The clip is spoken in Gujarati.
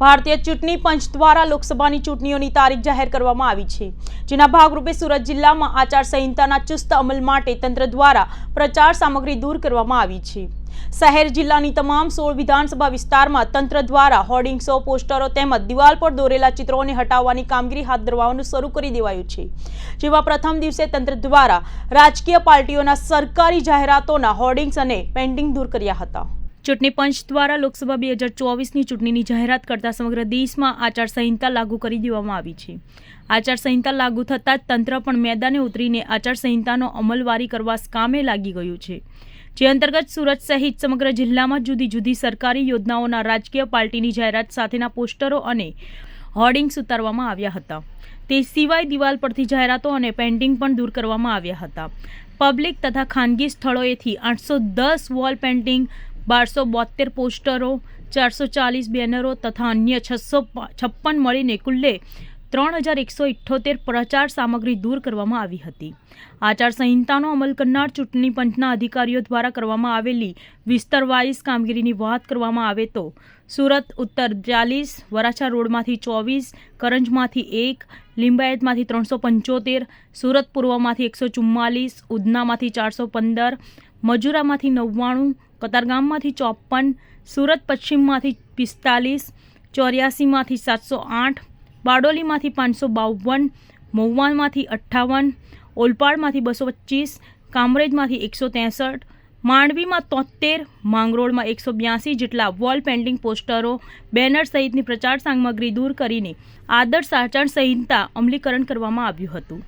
ભારતીય ચૂંટણી પંચ દ્વારા લોકસભાની ચૂંટણીઓની તારીખ જાહેર કરવામાં આવી છે, જેના ભાગરૂપે સુરત જિલ્લામાં આચારસંહિતાના ચુસ્ત અમલ માટે તંત્ર દ્વારા પ્રચાર સામગ્રી દૂર કરવામાં આવી છે. શહેર જિલ્લાની તમામ સોળ વિધાનસભા વિસ્તારમાં તંત્ર દ્વારા હોર્ડિંગ્સો પોસ્ટરો તેમજ દિવાલ પર દોરેલા ચિત્રોને હટાવવાની કામગીરી હાથ ધરવાનું શરૂ કરી દેવાયું છે. જેમાં પ્રથમ દિવસે તંત્ર દ્વારા રાજકીય પાર્ટીઓના સરકારી જાહેરાતોના હોર્ડિંગ્સ અને પેન્ટિંગ દૂર કર્યા હતા. ચૂંટણી પંચ દ્વારા લોકસભા બે હજાર ચોવીસની ચૂંટણીની જાહેરાત કરતા સમગ્ર દેશમાં આચારસંહિતા લાગુ કરી દેવામાં આવી છે. આચારસંહિતા લાગુ થતાં જ તંત્ર પણ મેદાને ઉતરીને આચારસંહિતાનો અમલવારી કરવા કામે લાગી ગયું છે. જે અંતર્ગત સુરત સહિત સમગ્ર જિલ્લામાં જુદી જુદી સરકારી યોજનાઓના રાજકીય પાર્ટીની જાહેરાત સાથેના પોસ્ટરો અને હોર્ડિંગ્સ ઉતારવામાં આવ્યા હતા. તે સિવાય દિવાલ પરથી જાહેરાતો અને પેન્ટિંગ પણ દૂર કરવામાં આવ્યા હતા. પબ્લિક તથા ખાનગી સ્થળોએથી આઠસો દસ વોલ પેઇન્ટિંગ બારસો બોતેર પોસ્ટરો, ચારસો ચાલીસ બેનરો તથા અન્ય છસો છપ્પન મળીને કુલ્લે ત્રણ હજાર એકસો ઇઠ્ઠોતેર પ્રચાર સામગ્રી દૂર કરવામાં આવી હતી. આચારસંહિતાનો અમલ કરનાર ચૂંટણી પંચના અધિકારીઓ દ્વારા કરવામાં આવેલી વિસ્તારવાઇઝ કામગીરીની વાત કરવામાં આવે તો સુરત ઉત્તર ચાલીસ, વરાછા રોડમાંથી ચોવીસ, કરંજમાંથી એક, લિંબાયતમાંથી ત્રણસો પંચોતેર, સુરત પૂર્વમાંથી એકસો ચુમ્માલીસ, ઉધનામાંથી ચારસો પંદર, મજુરામાંથી નવ્વાણું કતારગામમાંથી ચોપન, સુરત પશ્ચિમમાંથી પિસ્તાલીસ, ચોર્યાસીમાંથી સાતસો આઠ, બારડોલીમાંથી પાંચસો બાવન મહુવામાંથી અઠ્ઠાવન, ઓલપાડમાંથી બસો પચીસ, કામરેજમાંથી એકસો ત્રેસઠ, માંડવીમાં તોતેર માંગરોળમાં એકસો બ્યાસી જેટલા વોલ પેઇન્ટિંગ પોસ્ટરો, બેનર સહિતની પ્રચાર સામગ્રી દૂર કરીને આદર્શ આચાર સંહિતા અમલીકરણ કરવામાં આવ્યું હતું.